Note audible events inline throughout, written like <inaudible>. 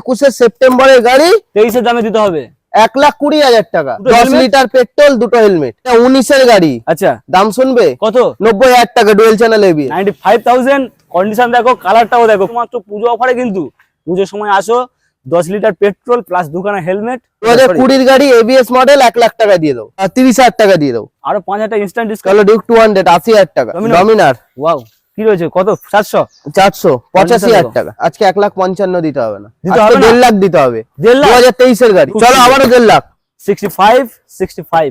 একুশের সেপ্টেম্বরের গাড়ি তেইশের দামে দিতে হবে। এক লাখ কুড়ি হাজার টাকা। দশ লিটার পেট্রোল দুটো হেলমেট উনিশের গাড়ি। আচ্ছা। দাম শুনবে? কত? নব্বই হাজার টাকা dual channel ABS ninety five thousand condition দেখো কালারটাও দেখো। মাত্র পুজো অফারে কিন্তু পুজোর সময় আসো দশ লিটার পেট্রোল প্লাস দুখানা হেলমেট দু হাজার কুড়ির গাড়ি এবিএস মডেল এক লাখ টাকা দিয়ে দাও আর তিরিশ হাজার টাকা দিয়ে দাও আরও পাঁচ হাজার instant discount Duke two hundred আশি হাজার টাকা। ডমিনার ওয়াও কি রয়েছে কত সাতশো চারশো পঁচাশি হাজার। টাকা আজকে এক লাখ পঞ্চান্ন দিতে হবে না দিতে হবে? দেড় লাখ দিতে হবে দেড় দু লাখ হাজার তেইশের গাড়ি চলো। আবারও দেড় lakh sixty five sixty five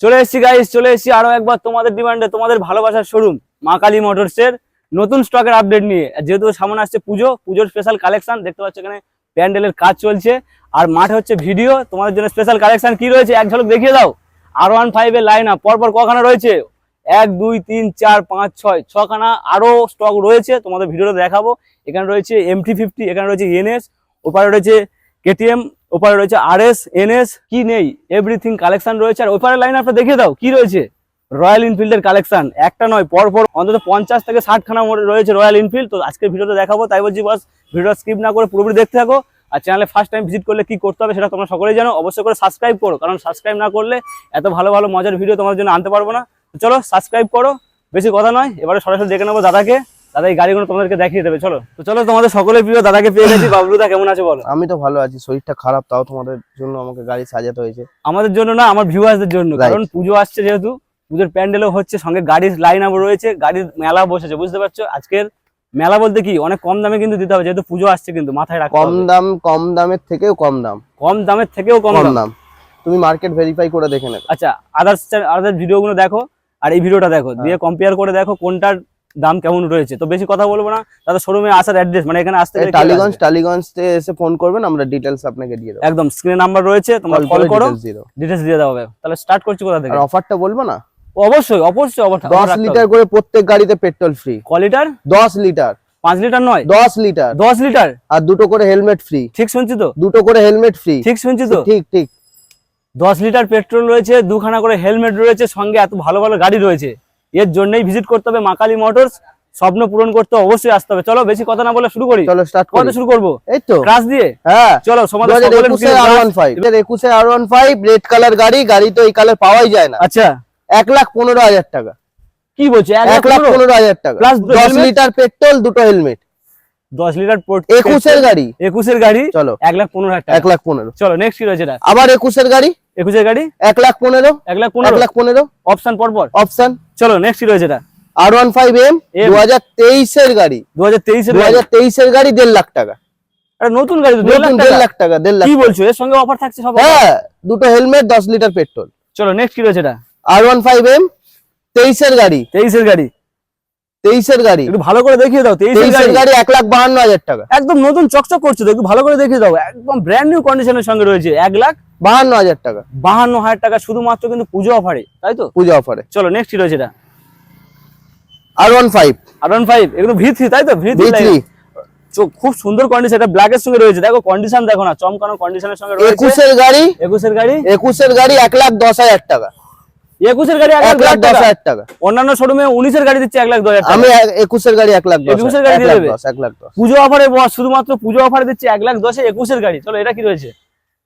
চলে এসেছি গাইস চলে এসেছি আরও একবার তোমাদের ডিমান্ডে তোমাদের ভালোবাসার শোরুম মা কালী মোটরস এর নতুন স্টকের আপডেট নিয়ে। যেহেতু সামনে আসছে পুজো, পুজোর স্পেশাল কালেকশন দেখতে পাচ্ছ এখানে প্যান্ডেলের কাজ চলছে। আর মাঠে হচ্ছে ভিডিও তোমাদের জন্য স্পেশাল কালেকশন কি রয়েছে এক ঝলক দেখিয়ে দাও। আর ওয়ান ফাইভ এর লাইন আপ পরপর কখানা রয়েছে? এক, দুই, তিন, চার, পাঁচ, ছয়, ছখানা আরও স্টক রয়েছে, তোমাদের ভিডিওতে দেখাবো। এখানে রয়েছে এমটি ফিফটি এখানে রয়েছে এনএস ওপারে রয়েছে কেটিএম ওপারে রয়েছে আর এস এনএস কি নেই? এভরিথিং কালেকশন রয়েছে। আর ওপারে লাইন আপটা দেখিয়ে দাও, কি রয়েছে? রয়্যাল এনফিল্ডের কালেকশন একটা নয় পরপর অন্তত পঞ্চাশ থেকে ষাট খানা মোড়ে রয়েছে রয়্যাল এনফিল্ড তো আজকের ভিডিওতে দেখাবো তাই বলছি বাস ভিডিও স্কিপ না করে পুরোপুরি দেখতে থাকো। আর চ্যানেলে ফার্স্ট টাইম ভিজিট করলে কি করতে হবে সেটা তোমরা সকলেই জানো। অবশ্যই করে সাবস্ক্রাইব করো কারণ সাবস্ক্রাইব না করলে এত ভালো ভালো মজার ভিডিও তোমার জন্য আনতে পারব না। চলো সাবস্ক্রাইব করো বেশি কথা নয় এবারে সরাসরি দেখে নেব দাদাকে। দাদা এই গাড়িগুলো তোমাদেরকে দেখিয়ে দেবে চলো। তো চলো তোমাদের সকলের প্রিয় দাদাকে পেয়ে গেছি। <coughs> বাবলুদা কেমন আছে বলো? আমি তো ভালো আছি শরীরটা খারাপ তাও তোমাদের জন্য আমাকে গাড়ি সাজাতে হয়েছে। আমাদের জন্য না আমার ভিউয়ার্সদের জন্য কারণ পুজো আসছে যেহেতু। পুজোর প্যান্ডেলও হচ্ছে সঙ্গে গাড়ির লাইন আপ রয়েছে গাড়ির মেলা বসেছে বুঝতে পারছ? আজকের মেলা বলতে কি অনেক কম দামে কিন্তু দিতে হবে যেহেতু পুজো আসছে কিন্তু মাথায় রাখতে কম দাম কম দামের থেকেও কম দাম। কম দামের থেকেও কম দাম। তুমি মার্কেট ভেরিফাই করে দেখে নেবে। আচ্ছা আদার্স আদার্স ভিডিওগুলো দেখো আর এই ভিডিওটা দেখো। দিয়ে কম্পেয়ার করে দেখো কোনটার দাম কেমন রয়েছে। তো বেশি কথা বলব না তাদের শোরুমে আসার অ্যাড্রেস মানে এখানে আসতে টালিগঞ্জ টালিগঞ্জ এসে ফোন করবেন আমরা ডিটেলস আপনাকে দিয়ে দেবো। একদম স্ক্রিনে নাম্বার রয়েছে তোমরা কল করো দিয়ে ডিটেলস দিয়ে দেওয়া হবে। তাহলে স্টার্ট করছি কোথা থেকে? অফারটা বলব না? অবশ্যই অবশ্যই অবশ্যই দশ লিটার করে প্রত্যেক গাড়িতে পেট্রোল ফ্রি ক লিটার দশ লিটার। পাঁচ লিটার নয়? দশ লিটার। দশ লিটার? আর দুটো করে হেলমেট ফ্রি ঠিক শুনছি তো? দুটো করে হেলমেট ফ্রি ঠিক শুনছি তো? ঠিক ঠিক। দশ লিটার পেট্রোল রয়েছে দুখানা করে হেলমেট রয়েছে সঙ্গে এত ভালো ভালো গাড়ি রয়েছে। এর জন্যই ভিজিট করতে হবে মাকালি মোটরস। স্বপ্ন পূরণ করতে অবশ্যই আসতে হবে। চলো বেশি কথা না বলে শুরু করি। চলো স্টার্ট কত করি। শুরু করব? এই তো। ক্রাশ দিয়ে? হ্যাঁ। চলো একুশে আর ওয়ান ফাইভ একুশে R one five red colour গাড়ি গাড়ি তো এই কালার পাওয়াই যায় না। আচ্ছা। এক লাখ পনেরো হাজার টাকা। কি বলছো? এক লাখ পনেরো? হাজার টাকা। দুটো দশ লিটার পেট্রোল দুটো হেলমেট। দশ লিটার একুশের গাড়ি। একুশের গাড়ি? চলো। এক লাখ পনেরো হাজার এক লাখ পনেরো। চলো নেক্সট কি রয়েছে আবার একুশের গাড়ি? একুশের গাড়ি? এক লাখ পনেরো। এক লাখ পনেরো? এক লাখ পনেরো। অপশন পরপর? অপশন চলো নেক্সট কি রয়েছে এটা আর ওয়ান ফাইভ এম। দু হাজার তেইশের গাড়ি। দু হাজার তেইশের দু হাজার তেইশের গাড়ি দেড় লাখ টাকা। নতুন গাড়ি দেড় লাখ টাকা? দেড় লাখ কি বলছো? এর সঙ্গে অফার থাকছে সব? হ্যাঁ দুটো হেলমেট দশ লিটার পেট্রোল। চলো নেক্সট কি রয়েছে এটা আর ওয়ান ফাইভ এম তেইশের গাড়ি। তেইশের গাড়ি। তেইশের গাড়ি। একটু ভালো করে দেখিয়ে দাও তেইশের গাড়ি। এক লাখ বাহান্ন হাজার টাকা। একদম নতুন চকচক করছে তো একটু ভালো করে দেখিয়ে দাও। একদম ব্র্যান্ড নিউ কন্ডিশনের সঙ্গে রয়েছে এক লাখ বাহান্ন হাজার টাকা। বাহান্ন হাজার টাকা শুধুমাত্র কিন্তু পুজো অফারে তাই তো? পুজো অফারে। চলো নেক্সট রয়েছে এটা? R one five R one five এগুলো ভি থ্রি তাই তো? ভি থ্রি খুব সুন্দর কন্ডিশন এটা ব্ল্যাক এর সঙ্গে রয়েছে। দেখো কন্ডিশন দেখো না চমকানো কন্ডিশনের সঙ্গে রয়েছে। একুশের গাড়ি। একুশের গাড়ি? একুশের গাড়ি এক লাখ দশ হাজার টাকা। একুশের গাড়ি এক লাখ দশ টাকা। হাজার টাকা। অন্যান্য শোরুমে উনিশের গাড়ি দিচ্ছে এক লাখ দশ হাজার আমি এক- একুশের গাড়ি এক লাখ একুশের গাড়ি দিয়ে দেবে? এক লাখ দশ। পুজো অফারে শুধুমাত্র পুজো অফারে দিচ্ছে এক লাখ দশে একুশের গাড়ি। চলো এটা কি রয়েছে?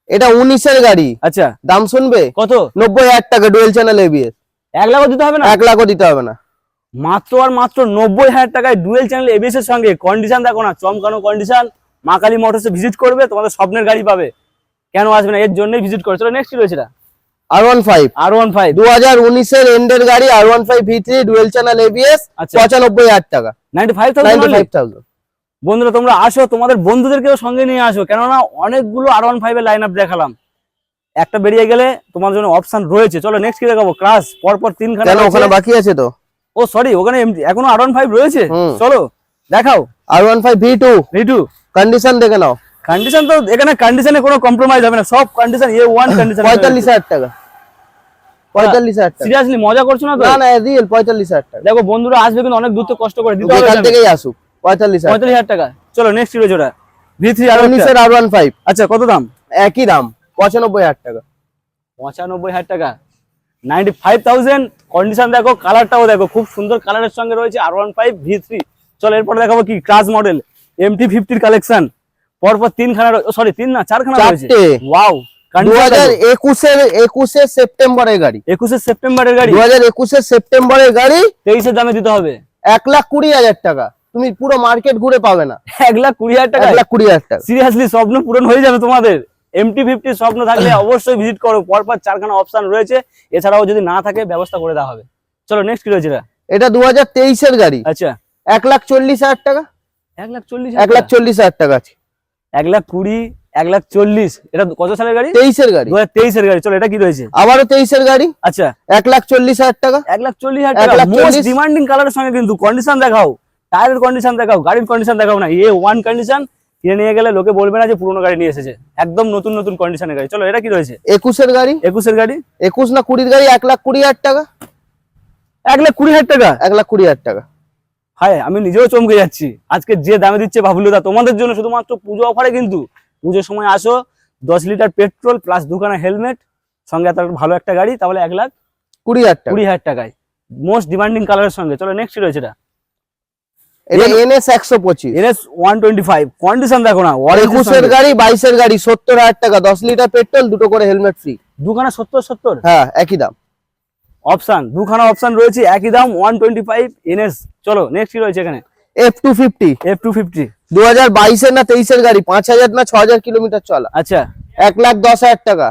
এটা উনিশের গাড়ি। আচ্ছা। দাম শুনবে? কত? নব্বই হাজার টাকা ডুয়েল চ্যানেল এবিএস এক লাখও দিতে হবে না? এক লাখও দিতে হবে না। মাত্র আর মাত্র নব্বই হাজার টাকায় ডুয়েল চ্যানেল এবিএস এর সঙ্গে কন্ডিশন দেখো না চমকানো কন্ডিশন মা কালী মোটরসে ভিজিট করবে তোমাদের স্বপ্নের গাড়ি পাবে। কেন আসবে না? এর জন্যই ভিজিট করে চলো নেক্সট রয়েছে এটা? R one five R one five দু হাজার উনিশের এন্ডের গাড়ি R one five V three dual channel ABS পঁচানব্বই হাজার টাকা। নাইনটি ফাইভ থাউজেন্ড থাউজেন্ড বন্ধুরা তোমরা আসো তোমাদের বন্ধুদেরকেও সঙ্গে নিয়ে আসো। কেননা অনেকগুলো আর ওয়ান ফাইভ এর লাইন আপ দেখালাম। একটা বেরিয়ে গেলে তোমার জন্য অপশন রয়েছে। চলো নেক্সট কি দেখাবো? ক্রাশ পরপর তিনখানা কেন রয়েছে। ওখানে বাকি আছে তো? ও সরি ওখানে এখনও আর ওয়ান ফাইভ রয়েছে? চলো দেখাও। R one five V two রিটু condition দেখে নাও। কন্ডিশন তো এখানে কন্ডিশনে কোনো কম্প্রোমাইজ হবে না। সব কন্ডিশন এ ওয়ান কন্ডিশন পঁয়তাল্লিশ হাজার টাকা। পঁয়তাল্লিশ হাজার টাকা। সিরিয়াসলি মজা করছ না তো? না না রিয়েল পঁয়তাল্লিশ হাজার টাকা। দেখো বন্ধুরা আসবে কিন্তু অনেক দূর থেকে কষ্ট করে। দিতে হবে এখান থেকেই আসুক। পঁয়তাল্লিশ পঁয়তাল্লিশ হাজার টাকা। চলো নেক্সট ভি থ্রি আর উনিশের আর ওয়ান ফাইভ আচ্ছা কত দাম? একই দাম পঁচানব্বই হাজার টাকা। পঁচানব্বই হাজার টাকা। নাইনটি ফাইভ থাউজেন্ড কন্ডিশন দেখো কালারটাও দেখো। খুব সুন্দর কালারের সঙ্গে রয়েছে R one five V three চলো এরপর দেখাবো কি ক্রাশ মডেল এমটি ফিফটির কালেকশন পরপর তিনখানা সরি তিন না চারখানা রয়েছে। ওয়াও সেপ্টেম্বরের গাড়ি। সেপ্টেম্বরের গাড়ি। দু হাজার একুশের সেপ্টেম্বরের গাড়ি তেইশের দামে দিতে হবে। এক লাখ কুড়ি হাজার টাকা। তুমি পুরো মার্কেট ঘুরে পাবে না। <laughs> এক লাখ কুড়ি হাজার টাকা এক লাখ কুড়ি হাজার টাকা। সিরিয়াসলি স্বপ্ন পূরণ হয়ে যাবে তোমাদের। এমটি ফিফটি স্বপ্ন থাকলে <laughs> অবশ্যই ভিজিট করো। পরপর চারখানা অপশন রয়েছে। এছাড়াও যদি না থাকে ব্যবস্থা করে দেওয়া হবে। চলো নেক্সট কি রয়েছে এটা? দু হাজার তেইশের গাড়ি। আচ্ছা। এক লাখ চল্লিশ হাজার টাকা। এক লাখ চল্লিশ এক লাখ চল্লিশ হাজার টাকা আছে। এক লাখ কুড়ি এক লাখ চল্লিশ। এটা কত সালের গাড়ি? তেইশের গাড়ি। দু হাজার তেইশের গাড়ি। চলো এটা কি রয়েছে? আবারও তেইশের গাড়ি? আচ্ছা। এক লাখ চল্লিশ হাজার টাকা? এক লাখ চল্লিশ হাজার টাকা। মোস্ট ডিমান্ডিং কালারের সঙ্গে কিন্তু কন্ডিশন দেখাও। টায়ারের কন্ডিশন দেখাও গাড়ির কন্ডিশন দেখাও না। এ ওয়ান কন্ডিশন কিনে নিয়ে গেলে লোকে বলবে না যে পুরোনো গাড়ি নিয়ে এসেছে। একদম নতুন নতুন কন্ডিশনের গাড়ি। চলো এটা কি রয়েছে? একুশের গাড়ি। একুশের গাড়ি? একুশ না কুড়ির গাড়ি এক লাখ কুড়ি হাজার টাকা? এক লাখ কুড়ি হাজার টাকা? এক লাখ কুড়ি হাজার টাকা। হায় আমি নিজেও চমকে যাচ্ছি। আজকে যে দামে দিচ্ছে বাবুলদা তোমাদের জন্য শুধুমাত্র পুজো অফারে কিন্তু পুজোর সময় আসো দশ লিটার পেট্রোল প্লাস দুখানা হেলমেট সঙ্গে এত ভালো একটা গাড়ি তাহলে এক লাখ কুড়ি হাজার কুড়ি হাজার টাকায়। মোস্ট ডিমান্ডিং কালারের সঙ্গে। চলো নেক্সট রয়েছে এটা? এটা এনএস একশো পঁচিশ। NS one twenty five condition দেখো না একুশের গাড়ি বাইশের গাড়ি সত্তর হাজার টাকা দশ লিটার পেট্রোল দুটো করে হেলমেট ফ্রি দুখানা সত্তর সত্তর? হ্যাঁ একই দাম। অপশন দুখানা অপশন রয়েছে একই দাম ওয়ান টোয়েন্টি ফাইভ এনএস চলো নেক্সট কি রয়েছে এখানে? F two fifty F two fifty দু হাজার বাইশের না তেইশের গাড়ি পাঁচ হাজার না ছ হাজার কিলোমিটার চলা। আচ্ছা। এক লাখ দশ হাজার টাকা।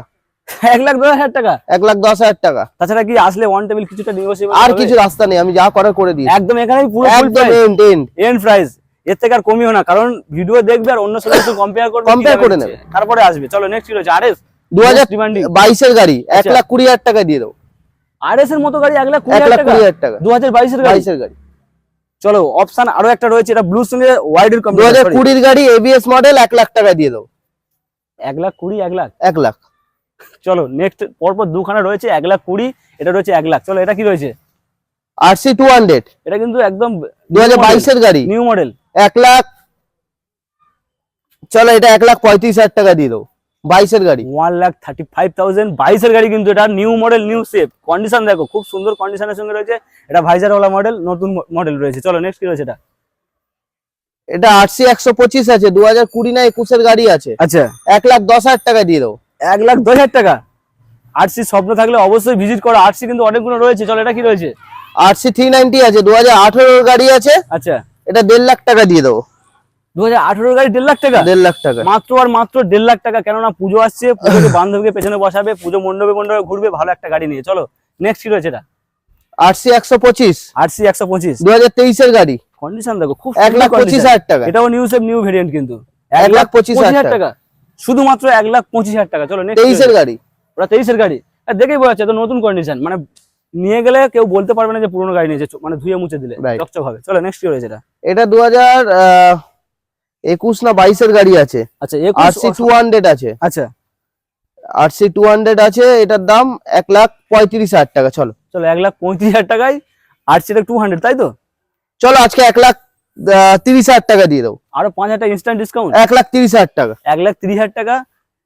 এক লাখ দশ হাজার টাকা? এক লাখ দশ হাজার টাকা। তাছাড়া কি আসলে ওয়ান টেবিল কিছুটা নিগোসিয়েবল আর কিছু রাস্তা নেই আমি যা করার করে দিই একদম এখানেই পুরো full একদম এন্ড এন্ড এন্ড প্রাইস এর থেকে আর কমিও না কারণ ভিডিও দেখবে আর অন্য সাথে কম্পেয়ার <coughs> করবে Compare কি করে তারপরে আসবে। চলো নেক্সট কি রয়েছে? আরএস গাড়ি এক আচ্ছা। লাখ কুড়ি হাজার টাকা দিয়ে আরএস এর মতো গাড়ি এক লাখ কুড়ি হাজার টাকা। দু হাজার বাইশের গাড়ি। বাইশের গাড়ি। চলো অপশন আরও একটা রয়েছে এটা ব্লুর সঙ্গে ওয়াইডের দু হাজার কুড়ির গাড়ি এবিএস মডেল এক লাখ টাকা দিয়ে দেবো। এক লাখ কুড়ি এক লাখ? এক লাখ। চলো নেক্সট পরপর দুখানা রয়েছে এক লাখ কুড়ি এটা রয়েছে এক লাখ। চলো এটা কি রয়েছে? আরসি টু হান্ড্রেড এটা কিন্তু একদম দু হাজার বাইশের গাড়ি। নিউ মডেল এক লাখ। চলো এটা এক লাখ পঁয়ত্রিশ হাজার টাকা দিয়ে দেবো। বাইশের গাড়ি। One lakh thirty five thousand বাইশের গাড়ি কিন্তু এটা new model new shape condition দেখো খুব সুন্দর কন্ডিশনের সঙ্গে রয়েছে। এটা ভাইজারওয়ালা মডেল নতুন মডেল রয়েছে। চলো নেক্সট কি রয়েছে এটা? এটা আরসি একশো পঁচিশ আছে দু হাজার কুড়ি না একুশের গাড়ি আছে। আচ্ছা। এক লাখ দশ হাজার টাকা দিয়ে দেবো। এক লাখ দশ হাজার টাকা? আরসি স্বপ্ন থাকলে অবশ্যই ভিজিট করো। আরসি কিন্তু অনেকগুলো রয়েছে। চলো এটা কি রয়েছে? আরসি থ্রি নাইনটি আছে দু হাজার গাড়ি আছে। আচ্ছা। এটা দেড় লাখ টাকা দিয়ে দেবো। দু হাজার গাড়ি দেড় লাখ টাকা। দেড় লাখ টাকা। মাত্র আর মাত্র দেড় লাখ টাকা। কেননা পুজো আসছে পুজোকে বান্ধবীকে পেছনে বসাবে পুজো মণ্ডপে মণ্ডপে ঘুরবে ভালো একটা গাড়ি নিয়ে। চলো নেক্সট কি রয়েছে এটা? আরসি একশো পঁচিশ। আরসি একশো পঁচিশ। দু হাজার তেইশের গাড়ি। কন্ডিশন দেখো খুব এক লাখ পঁচিশ হাজার টাকা। এটাও নিউ নিউ ভেরিয়েন্ট কিন্তু। এক লাখ পঁচিশ হাজার টাকা। শুধুমাত্র এক লাখ পঁচিশ হাজার টাকা। চলো তেইশের গাড়ি। ওরা তেইশের গাড়ি। আর দেখেই বোঝা যাচ্ছে নতুন কন্ডিশন মানে নিয়ে গেলে কেউ বলতে পারবে না যে পুরোনো গাড়ি নিয়েছে মানে ধুয়ে মুছে দিলে। Right. চকচক হবে। চলো নেক্সট কি রয়েছে এটা? এটা দু হাজার একুশ না বাইশের গাড়ি আছে। আচ্ছা আরসি টু হান্ড্রেড আছে। আচ্ছা। আরসি টু হান্ড্রেড আছে এটার দাম এক লাখ পঁয়ত্রিশ হাজার টাকা চলো। চলো এক লাখ পঁয়ত্রিশ হাজার টাকায় আর সেটা টু হান্ড্রেড তাই তো? চলো আজকে এক লাখ তিরিশ হাজার টাকা দিয়ে দেবো। আরও পাঁচ হাজার টাকা ইনস্ট্যান্ট ডিসকাউন্ট এক লাখ তিরিশ হাজার টাকা। এক লাখ তিরিশ হাজার টাকা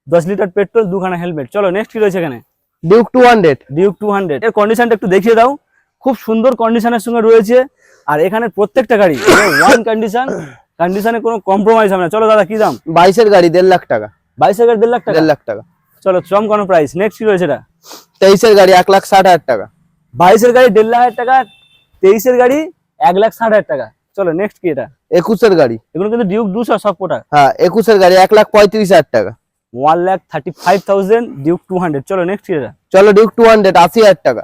দশ লিটার পেট্রোল দুখানা হেলমেট। চলো নেক্সট কি রয়েছে এখানে? Duke two hundred Duke two hundred এর কন্ডিশনটা একটু দেখিয়ে দাও। খুব সুন্দর কন্ডিশনের সঙ্গে রয়েছে। আর এখানে প্রত্যেকটা গাড়ি ওয়ান কন্ডিশন কন্ডিশনে কোনো কম্প্রোমাইজ হবে না। চলো দাদা কি দাম? বাইশের গাড়ি দেড় লাখ টাকা। বাইশের গাড়ি দেড় লাখ টাকা? দেড় লাখ টাকা। চলো চমকানো প্রাইস নেক্সট কি রয়েছে এটা? তেইশের গাড়ি এক লাখ ষাট হাজার টাকা। বাইশের গাড়ি দেড় লাখ টাকা তেইশের গাড়ি এক লাখ ষাট হাজার টাকা। চলো নেক্সট কি এটা? একুশের গাড়ি। এগুলো কিন্তু ডিউক দুশো সব কোটা। হ্যাঁ একুশের গাড়ি এক লাখ পঁয়ত্রিশ হাজার টাকা। One lakh thirty five thousand Duke two hundred চলো নেক্সট কি এটা? চলো ডিউক টু হান্ড্রেড আশি হাজার টাকা।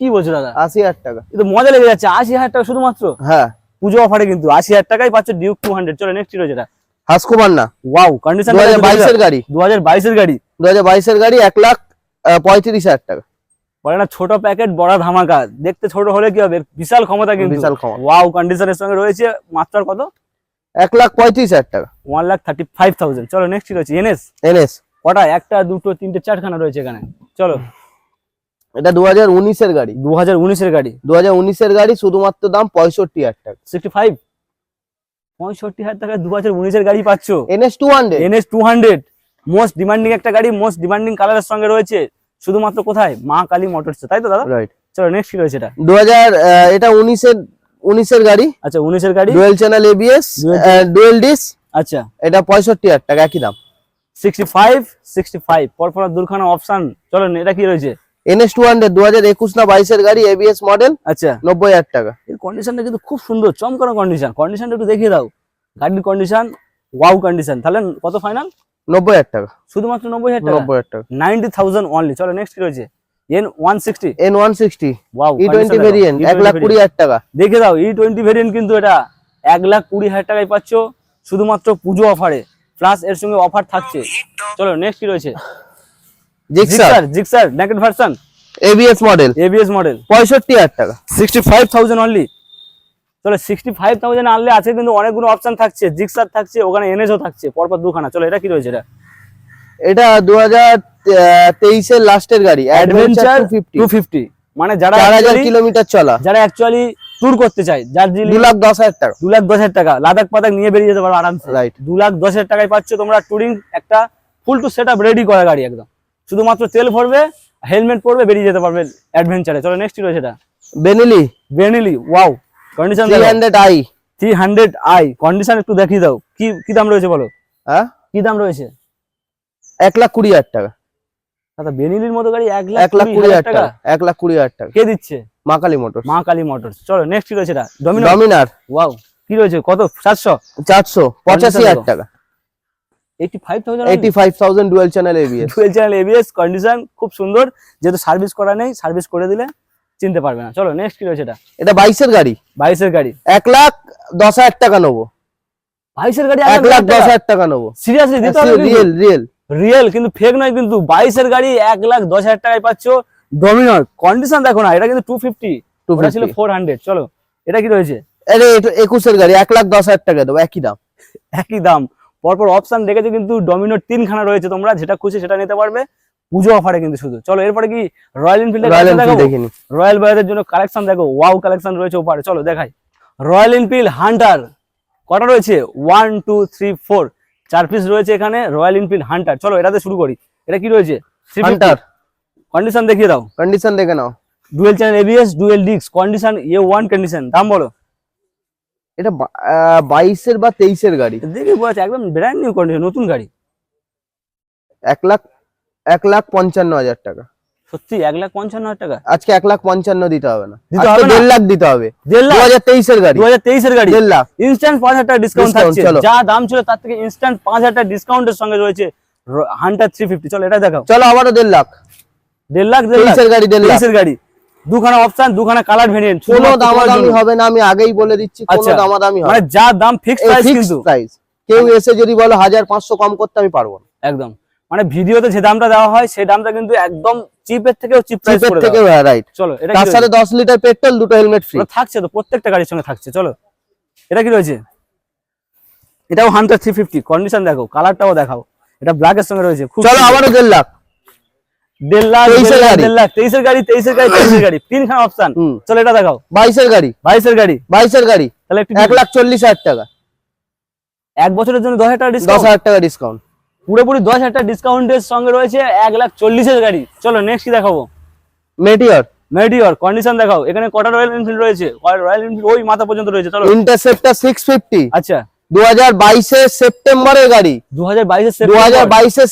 কি বলছো দাদা? আশি হাজার টাকা। কিন্তু মজা লেগে যাচ্ছে আশি হাজার টাকা শুধুমাত্র? হ্যাঁ। পুজো অফারে কিন্তু আশি হাজার টাকাই পাচ্ছ ডিউক টু হান্ড্রেড চলো নেক্সট কি রয়েছে এটা হাসকুমার ওয়াও কন্ডিশন দু হাজার বাইশের গাড়ি। দু হাজার বাইশের গাড়ি। দু হাজার বাইশের গাড়ি এক লাখ পঁয়ত্রিশ হাজার টাকা। বলে না ছোট প্যাকেট বড় ধামাকা। দেখতে ছোট হলে কি হবে? বিশাল ক্ষমতা কিন্তু। বিশাল ক্ষমতা। ওয়াও কন্ডিশনের সঙ্গে রয়েছে মাত্র আর কত? এক লাখ পঁয়ত্রিশ হাজার টাকা। One lakh thirty five thousand চলো নেক্সট রয়েছে এনএস এনএস কটা? একটা দুটো তিনটে চারখানা রয়েছে এখানে। চলো। এটা দু হাজার উনিশের গাড়ি। দু হাজার উনিশের গাড়ি? দু হাজার উনিশের গাড়ি শুধুমাত্র দাম পঁয়ষট্টি হাজার টাকা। সিক্সটি ফাইভ পঁয়ষট্টি হাজার টাকা দু হাজার উনিশের গাড়ি পাচ্ছ? NS two hundred. NS two hundred. Most demanding একটা গাড়ি মোস্ট ডিমান্ডিং কালারের সঙ্গে রয়েছে। শুধুমাত্র কোথায়? মা কালী মোটরস তাই তো দাদা? রাইট চলো নেক্সট কি রয়েছে এটা? দু হাজার এটা উনিশের উনিশের গাড়ি। আচ্ছা উনিশের গাড়ি? Dual channel ABS dual disc আচ্ছা। এটা পঁয়ষট্টি হাজার টাকা একই দাম। সিক্সটি ফাইভ সিক্সটি ফাইভ পরপর দুখানা অপশন চলো এটা কি রয়েছে? এনএস টু হান্ড্রেড দু হাজার একুশ না বাইশের গাড়ি এবিএস মডেল আচ্ছা। নব্বই হাজার টাকা। এর কন্ডিশনটা কিন্তু খুব সুন্দর চমকানো কন্ডিশন কন্ডিশনটা একটু দেখিয়ে দাও। গাড়ির কন্ডিশন ওয়াও কন্ডিশন তাহলে কত ফাইনাল নব্বই হাজার টাকা। শুধুমাত্র নব্বই হাজার টাকা? নব্বই হাজার টাকা। নাইনটি থাউজেন্ড অনলি চলো নেক্সট কি রয়েছে? N one sixty N one sixty wow E twenty variant এক লাখ কুড়ি হাজার টাকা। দেখে দাও ই টোয়েন্টি ভেরিয়েন্ট কিন্তু এটা এক লাখ কুড়ি হাজার টাকায় পাচ্ছ। শুধুমাত্র পুজো অফারে প্লাস এর সঙ্গে অফার থাকছে। চলো নেক্সট কি রয়েছে? Gixxer Gixxer naked version ABS model ABS model পঁয়ষট্টি হাজার টাকা। সিক্সটি ফাইভ থাউজেন্ড অনলি চলো সিক্সটি ফাইভ থাউজেন্ড আনলে আছে কিন্তু অনেকগুলো অপশন থাকছে। জিক্সার থাকছে ওখানে এনএসও থাকছে পরপর দুখানা। চলো এটা কি রয়েছে এটা? এটা দু হাজার তেইশের লাস্টের গাড়ি adventure adventure fifty two fifty মানে যারা চার হাজার actually- কিলোমিটার চলা। যারা অ্যাকচুয়ালি ট্যুর করতে চায় যার দু লাখ দশ হাজার টাকা। দু লাখ দশ হাজার টাকা। লাদাখ পাদাখ নিয়ে বেরিয়ে যেতে পারো আরামসে। রাইট দু লাখ দশ হাজার টাকায় পাচ্ছ তোমরা টুরিং একটা full to set up ready করা গাড়ি একদম। শুধুমাত্র তেল ভরবে হেলমেট পরবে বেরিয়ে যেতে পারবে অ্যাডভেঞ্চারে চলো নেক্সট রয়েছে এটা? Benelli Benelli wow condition three hundred I three hundred I condition একটু দেখিয়ে দাও। কি কি দাম রয়েছে বলো? হ্যাঁ? কি দাম রয়েছে? এক লাখ কুড়ি হাজার টাকা। দাদা বেনিলির মতো গাড়ি এক এক লাখ কুড়ি হাজার টাকা? এক লাখ কুড়ি হাজার টাকা। কে দিচ্ছে? মাকালি মোটর মা কালী মোটরস। চলো নেক্সট কি রয়েছে এটা? ডমিনো ডমিনার ওয়াও কি রয়েছে? কত? সাতশো? চারশো পঁচাশি হাজার। টাকা। Eighty five thousand eighty five thousand dual channel ABS twelve channel ABS condition খুব সুন্দর যেহেতু সার্ভিস করা নেই সার্ভিস করে দিলে চিনতে পারবে না। চলো নেক্সট কি রয়েছে এটা? এটা বাইশের গাড়ি। এক লাখ দশ হাজার টাকা নেব। বাইশের গাড়ি এক লাখ দশ হাজার টাকা নেব। সিরিয়াসলি দিতে হবে রিয়েল রিয়েল রিয়েল কিন্তু ফেক নয় কিন্তু গাড়ি লাখ দশ হাজার টাকায় পাচ্ছ। ডমিনার কন্ডিশন দেখো না এটা কিন্তু টু ফিফটি ছিল ফোর হান্ড্রেড চলো এটা কি রয়েছে? আরে গাড়ি এক লাখ দশ হাজার টাকা দেবো একই দাম। <laughs> একই দাম। পরপর অপশন দেখেছ কিন্তু ডমিনোর তিনখানা রয়েছে তোমরা যেটা খুশি সেটা নিতে পারবে। পুজো অফারে কিন্তু শুধু। চলো এরপরে কি রয়্যাল এনফিল্ড দেখিনি। রয়্যাল বয়ারের জন্য কালেকশন দেখো ওয়াও কালেকশন রয়েছে ওপারে। চলো দেখাই। রয়্যাল এনফিল্ড হান্টার কটা রয়েছে? ওয়ান টু থ্রি ফোর চার পিস রয়েছে এখানে রয়্যাল এনফিল্ড হান্টার চলো এটাতে শুরু করি। এটা কি রয়েছে? হান্টার কন্ডিশন দেখিয়ে দাও। কন্ডিশন দেখে নাও। Dual channel ABS dual disc condition A one condition দাম বলো। এটা বাইশের বা তেইশের গাড়ি। দেখে বোঝা একদম ব্র্যান্ড নিউ কন্ডিশন নতুন গাড়ি। এক লাখ এক লাখ পঞ্চান্ন হাজার টাকা। সত্যি এক লাখ পঞ্চান্ন হাজার টাকা? আজকে এক লাখ পঞ্চান্ন দিতে হবে না। দিতে হবে দেড় লাখ দিতে হবে। দেড় দু লাখ? হাজার তেইশের গাড়ি। দু হাজার তেইশের গাড়ি? দেড় লাখ। ইনস্ট্যান্ট পাঁচ হাজার টাকা ডিসকাউন্ট থাকছে। যা দাম ছিল তার থেকে ইনস্ট্যান্ট পাঁচ হাজার টাকা ডিসকাউন্টের সঙ্গে রয়েছে হান্টার থ্রি ফিফটি চলো এটা দেখাও। চলো আবারও দেড় লাখ। দেড় লাখ দেড় লাখ। গাড়ি দেড় লাখ। গাড়ি। দুখানা অপশন দুখানা কালার ভেরিয়েন্ট কোনো দামাদামি হবে না আমি আগেই বলে দিচ্ছি কোনো আচ্ছা। দামাদামি হবে মানে যা দাম ফিক্সড প্রাইস কিন্তু। প্রাইস কেউ এসে যদি বলো হাজার পাঁচশো কম করতে আমি পারব না। একদম। মানে ভিডিওতে যে দামটা দেওয়া হয় সেই দামটা কিন্তু একদম চিপের থেকেও চিপ প্রাইস করে থেকে রাইট চলো এটা তার সাথে দশ লিটার পেট্রোল দুটো হেলমেট ফ্রি থাকছে তো প্রত্যেকটা গাড়ির সঙ্গে থাকছে চলো। এটা কি রয়েছে? এটাও হান্টার থ্রি ফিফটি কন্ডিশন দেখো কালারটাও দেখাও। এটা ব্ল্যাকের সঙ্গে রয়েছে। খুব চলো। আবারও লাখ। দেড় লাখ দেড় লাখ, তেইশের গাড়ি তেইশের গাড়ি তেইশের গাড়ি। তিনখানা অপশন চলো এটা দেখাও। বাইশের গাড়ি। বাইশের গাড়ি। বাইশের গাড়ি। তাহলে এক লাখ চল্লিশ হাজার টাকা। এক বছরের জন্য দশ হাজার টাকা দশ হাজার টাকা ডিসকাউন্ট পুরোপুরি দশ হাজার টাকা ডিসকাউন্টের সঙ্গে রয়েছে এক লাখ চল্লিশের গাড়ি। চলো নেক্সট কি দেখাবো? মেটিওর মেডিওর কন্ডিশন দেখাও। এখানে কটা রয়্যাল এনফিল্ড রয়েছে? রয়্যাল এনফিল্ড ওই মাথা পর্যন্ত রয়েছে। চলো। ইন্টারসেপ্টার আচ্ছা। সেপ্টেম্বরের গাড়ি।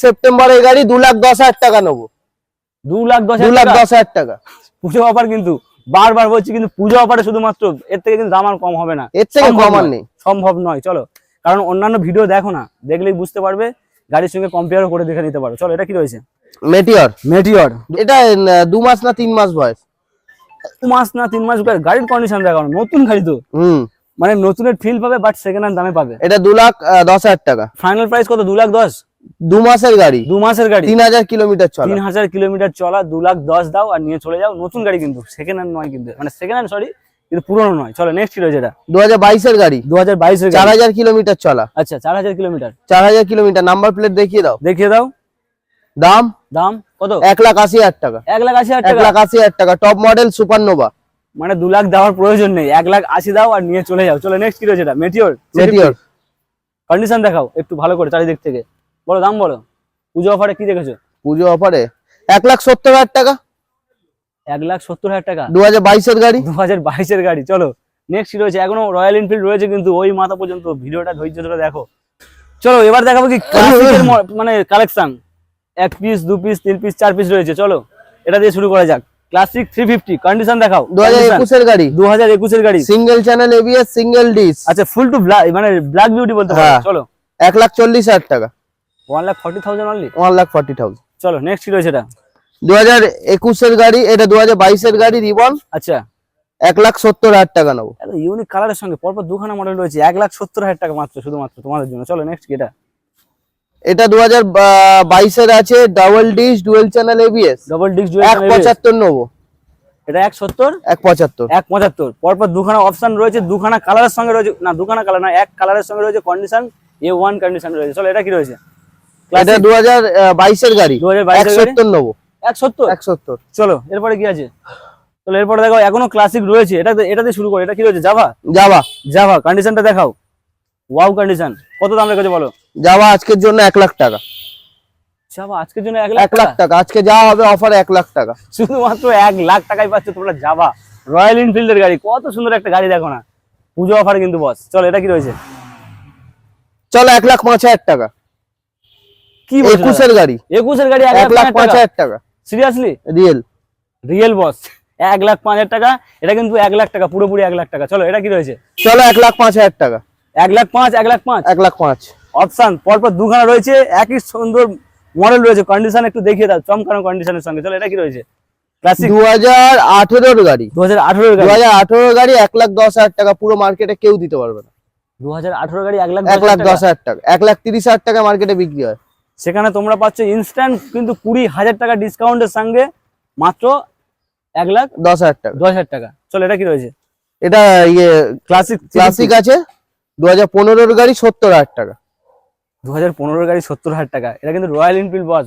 সেপ্টেম্বরের গাড়ি দু লাখ দশ হাজার টাকা নেব। দু লাখ দশ লাখ দশ হাজার টাকা। পুজো অফার কিন্তু বারবার বলছি কিন্তু পুজো অফারে শুধুমাত্র এর থেকে কিন্তু দাম আর কম হবে না। এর থেকে কম আর নেই। সম্ভব নয় চলো। কারণ অন্যান্য ভিডিও দেখো না দেখলেই বুঝতে পারবে গাড়ির সঙ্গে কম্পেয়ারও করে দেখে নিতে পারো। চলো এটা কি রয়েছে? মেটিওর মেটিওর এটা দু মাস না তিন মাস বয়স? দু মাস না তিন মাস গাড়ির কন্ডিশন দেখো নতুন গাড়ি তো। হুম। মানে নতুনের ফিল পাবে বাট সেকেন্ড হ্যান্ড দামে পাবে। এটা দু লাখ দশ হাজার টাকা। ফাইনাল প্রাইস কত? দু লাখ দশ? দু মাসের গাড়ি। দু মাসের গাড়ি। তিন হাজার কিলোমিটার চলা। তিন হাজার কিলোমিটার চলা দু লাখ দশ দাও আর নিয়ে চলে যাও। নতুন গাড়ি কিন্তু সেকেন্ড হ্যান্ড নয় কিন্তু মানে সেকেন্ড হ্যান্ড সরি কিন্তু পুরনো নয়। চলো নেক্সট কি রয়েছে এটা? দু হাজার বাইশের গাড়ি। দু হাজার বাইশের চার হাজার কিলোমিটার চলা। আচ্ছা চার হাজার কিলোমিটার। চার হাজার কিলোমিটার। নাম্বার প্লেট দেখিয়ে দাও। দেখিয়ে দাও। দাম? দাম? কত? এক লাখ আশি হাজার টাকা। এক লাখ আশি হাজার এক লাখ আশি হাজার টাকা। টপ মডেল সুপারনোভা মানে দু লাখ দেওয়ার প্রয়োজন নেই। এক লাখ আশি দাও আর নিয়ে চলে যাও। চলো নেক্সট কি রয়েছে এটা? মেটিওর মেটিওর কন্ডিশন দেখাও একটু ভালো করে চারিদিক থেকে। বলো দাম বলো। পুজো অফারে কি দেখেছ? পুজো অফারে এক লাখ সত্তর হাজার টাকা। এক লাখ সত্তর হাজার টাকা? দু হাজার বাইশের গাড়ি। দু হাজার বাইশের গাড়ি চলো। নেক্সট রয়েছে এখনও রয়্যাল এনফিল্ড রয়েছে কিন্তু ওই মাথা পর্যন্ত ভিডিওটা ধৈর্য ধরে দেখো। চলো এবার দেখাবো কি ক্লাসিকের মানে কালেকশন এক পিস দু পিস তিন পিস চার পিস রয়েছে চলো। এটা দিয়ে শুরু করা যাক। ক্লাসিক থ্রি ফিফটি কন্ডিশন দেখাও। দু হাজার একুশের গাড়ি। দু হাজার একুশের গাড়ি। Single channel ABS single disc আচ্ছা ফুল টু ব্ল্যাক মানে ব্ল্যাক বিউটি বলতে পারো। হ্যাঁ। চলো। এক লাখ চল্লিশ হাজার টাকা। One lakh forty thousand only one lakh forty thousand চলো নেক্সট কি রয়েছে এটা? দু হাজার একুশের গাড়ি এটা দু হাজার বাইশের গাড়ি রিবন আচ্ছা। এক লাখ সত্তর হাজার টাকা নেব। ইউনিক কালারের সঙ্গে পরপর দুখানা মডেল রয়েছে এক লাখ সত্তর হাজার টাকা মাত্র শুধুমাত্র তোমাদের জন্য। চলো নেক্সট কি এটা? এটা দু হাজার বাইশের আছে double disc dual channel ABS double disc এক পঁচাত্তর নেব। এটা এক সত্তর? এক পঁচাত্তর। এক পঁচাত্তর। পরপর দুখানা অপশন রয়েছে দুখানা কালারের সঙ্গে রয়েছে না দুখানা কালার না এক কালারের সঙ্গে রয়েছে কন্ডিশন এ ওয়ান কন্ডিশন রয়েছে। চলো এটা কি রয়েছে? এটা দু হাজার বাইশের গাড়ি। 2022 এক এর গাড়ি? সত্তর নেব। এক সত্তর এক সত্তর চলো এরপরে কি আছে? চলো এরপরে দেখো এখনও ক্লাসিক রয়েছে। এটা এটাতে শুরু করো এটা কি রয়েছে? জাভা যাবা জাভা কন্ডিশনটা দেখাও। ওয়াও কন্ডিশন কত দাম রেখেছে বলো? যাওয়া আজকের জন্য এক লাখ টাকা। জাভা আজকের জন্য এক লাখ এক লাখ টাকা? আজকে যা হবে অফার এক লাখ টাকা। শুধুমাত্র এক লাখ টাকায় পাচ্ছ তোমরা জাভা রয়্যাল এনফিল্ডের গাড়ি। কত সুন্দর একটা গাড়ি দেখো না। পুজো অফারে কিন্তু বস চলো এটা কি রয়েছে? চলো এক লাখ পাঁচ হাজার টাকা। কি একুশের গাড়ি একুশের গাড়ি এক লাখ পাঁচ হাজার টাকা সিরিয়াসলি রিয়েল রিয়েল বস এক লাখ পাঁচ হাজার টাকা এটা কিন্তু এক লাখ টাকা পুরোপুরি এক লাখ টাকা চলো এটা কি রয়েছে চলো এক লাখ পাঁচ হাজার টাকা এক লাখ পাঁচ এক লাখ পাঁচ এক লাখ পাঁচ অপশন পরপর দুখানা রয়েছে একই সুন্দর মডেল রয়েছে কন্ডিশন একটু দেখিয়ে দাও চমকানো কন্ডিশনের সঙ্গে চলো এটা কি রয়েছে ক্লাসিক দু হাজার আঠেরোর গাড়ি দু হাজার আঠেরোর দু গাড়ি হাজার আঠেরোর গাড়ি এক লাখ দশ হাজার টাকা পুরো মার্কেটে কেউ দিতে পারবে না দু হাজার আঠেরো গাড়ি এক লাখ এক লাখ দশ হাজার টাকা এক লাখ তিরিশ হাজার টাকা মার্কেটে বিক্রি হয় সেখানে তোমরা পাচ্ছ ইনস্ট্যান্ট কিন্তু কুড়ি হাজার টাকা ডিসকাউন্টের সঙ্গে মাত্র এক লাখ দশ হাজার টাকা। দশ হাজার টাকা। চলো এটা কি রয়েছে? এটা ইয়ে ক্লাসিক ক্লাসিক আছে। দু হাজার পনেরোর গাড়ি সত্তর হাজার টাকা। দু হাজার পনেরোর গাড়ি সত্তর হাজার টাকা। এটা কিন্তু রয়্যাল এনফিল্ড বস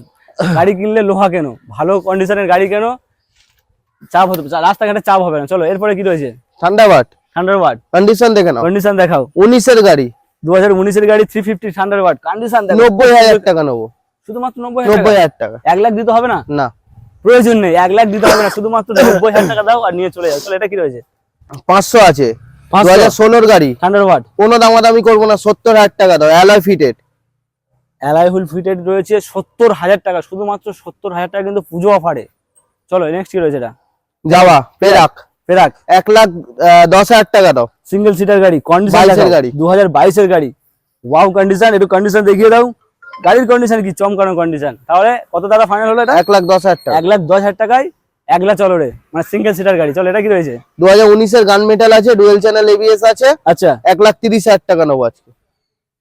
গাড়ি কিনলে লোহা কেন? ভালো কন্ডিশনের গাড়ি কেন? চাপ হতে রাস্তাঘাটে চাপ হবে না। চলো এরপরে কি রয়েছে? থান্ডারবার্ড থান্ডার ওয়াট কন্ডিশন দেখে নাও। কন্ডিশন দেখাও। উনিশের গাড়ি। দু হাজার উনিশের গাড়ি three fifty Thunderbird condition দেখো। নব্বই হাজার টাকা নেব। শুধুমাত্র নব্বই নব্বই টাকা। হাজার টাকা। এক লাখ দিতে হবে না? না। প্রয়োজন নেই এক লাখ দিতে হবে না। শুধুমাত্র নব্বই হাজার টাকা দাও আর নিয়ে চলে যাও। চলো এটা কি রয়েছে? পাঁচশো আছে। দু 500 হাজার ষোলোর গাড়ি। থান্ডার ওয়াট কোনো দামাদামি করব না সত্তর হাজার টাকা দাও। Alloy fitted alloy wheel fitted রয়েছে সত্তর হাজার টাকা। শুধুমাত্র সত্তর হাজার টাকা কিন্তু পুজো অফারে। চলো নেক্সট কি রয়েছে এটা? যাওয়া পেরাক। ফেরাক এক লাখ দশ হাজার টাকা দাও। সিঙ্গেল সিটার গাড়ি কন্ডিশন গাড়ি। দু হাজার বাইশের গাড়ি। ওয়াও কন্ডিশন একটু কন্ডিশন দেখিয়ে দাও। গাড়ির কন্ডিশন কি? চমকানো কন্ডিশন তাহলে কত টাকা ফাইনাল হলো এটা? এক লাখ দশ হাজার টাকা। এক লাখ দশ হাজার টাকায় এক লাখ চলো রে। মানে সিঙ্গেল সিটার গাড়ি। চলো এটা কি রয়েছে? দু হাজার উনিশের গান মেটাল আছে ডুয়েল চ্যানেল এবিএস আছে। আচ্ছা। এক লাখ তিরিশ হাজার টাকা নেব আজকে।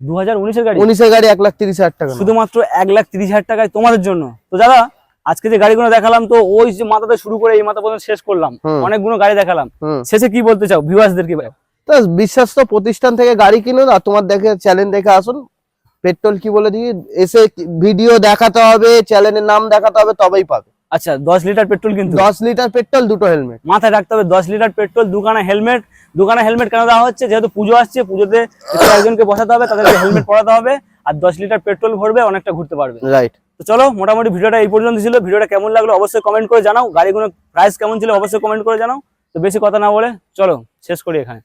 দু হাজার উনিশের গাড়ি? উনিশের গাড়ি এক লাখ তিরিশ হাজার টাকা শুধুমাত্র এক লাখ তিরিশ হাজার টাকায় তোমাদের জন্য। তো দাদা আজকে যে গাড়িগুলো দেখালাম তো ওই যে মাথাতে শুরু করে এই মাথা পর্যন্ত শেষ করলাম। অনেকগুলো গাড়ি দেখালাম। শেষে কি বলতে চাও ভিউয়ার্সদেরকে তো বিশ্বস্ত প্রতিষ্ঠান থেকে গাড়ি কিনুন আর তোমার দেখে চ্যানেল দেখে আসুন। পেট্রোল কি বলে দিই? এসে ভিডিও দেখাতে হবে চ্যানেলের নাম দেখাতে হবে তবেই পাবে। আচ্ছা দশ লিটার পেট্রোল কিন্তু। দশ লিটার পেট্রোল দুটো হেলমেট মাথায় রাখতে হবে দশ লিটার পেট্রোল দুখানা হেলমেট দুখানা হেলমেট কেন দেওয়া হচ্ছে? যেহেতু পুজো আসছে পুজোতে একজনকে বসাতে হবে তাদেরকে হেলমেট পরাতে হবে। আর দশ লিটার পেট্রোল ভরবে অনেকটা ঘুরতে পারবে। রাইট তো চলো, মোটামুটি ভিডিওটা এই পর্যন্ত ছিল। ভিডিওটা কেমন লাগল অবশ্যই কমেন্ট করে জানাও। গাড়িগুলো প্রাইস কেমন ছিল অবশ্যই কমেন্ট করে জানাও। তো বেশি কথা না বলে চলো, শেষ করি এখানে।